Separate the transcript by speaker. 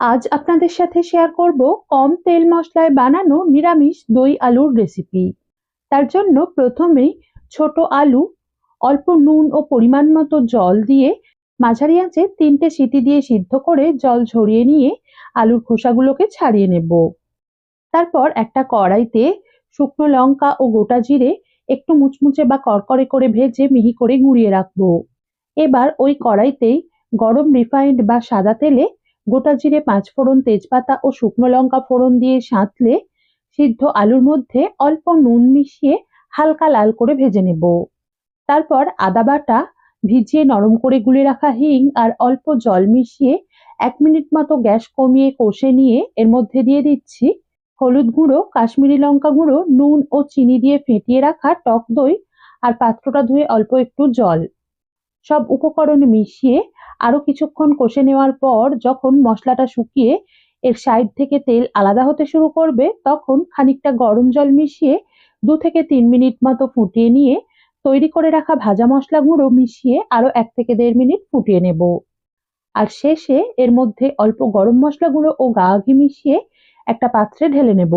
Speaker 1: আজ আপনাদের সাথে শেয়ার করব কম তেল মশলায় বানানো নিরামিষ দই আলুর রেসিপি তার জন্য প্রথমেই ছোট আলু, অল্প নুন ও পরিমাণ মতো জল দিয়ে মাঝারি আঁচে তিনটে সিটি দিয়ে সিদ্ধ করে জল ঝরিয়ে নিয়ে আলুর খোসাগুলোকে ছাড়িয়ে নেব। তারপর একটা কড়াইতে শুকনো লঙ্কা ও গোটা জিরে একটু মুচমুচে বা কড়কড়ে করে ভেজে মিহি করে গুঁড়িয়ে রাখব। এবার ওই কড়াইতেই গরম রিফাইন্ড বা সাদা তেলে গোটা জিরে পাঁচফোড়ন তেজপাতা ও শুকনো লঙ্কা ফোড়ন দিয়ে সাঁতলে সিদ্ধ আলুর মধ্যে অল্প নুন মিশিয়ে হালকা লাল করে ভেজে নেব। তারপর আদা বাটা ভিজিয়ে নরম করে গুলে রাখা হিং আর অল্প জল মিশিয়ে এক মিনিট মতো গ্যাস কমিয়ে কষে নিয়ে এর মধ্যে দিয়ে দিচ্ছি হলুদ গুঁড়ো, কাশ্মীরি লঙ্কা গুঁড়ো, নুন ও চিনি দিয়ে ফেটিয়ে রাখা টক দই আর পাত্রটা ধুয়ে অল্প একটু জল। সব উপকরণ মিশিয়ে আরও কিছুক্ষণ কষে নেওয়ার পর যখন মশলাটা শুকিয়ে এর সাইড থেকে তেল আলাদা হতে শুরু করবে, তখন খানিকটা গরম জল মিশিয়ে দু থেকে তিন মিনিট মতো ফুটিয়ে নিয়ে তৈরি করে রাখা ভাজা মশলা গুঁড়ো মিশিয়ে আরও এক থেকে দেড় মিনিট ফুটিয়ে নেব। আর শেষে এর মধ্যে অল্প গরম মশলা গুঁড়ো ও গা ঘি মিশিয়ে একটা পাত্রে ঢেলে নেব।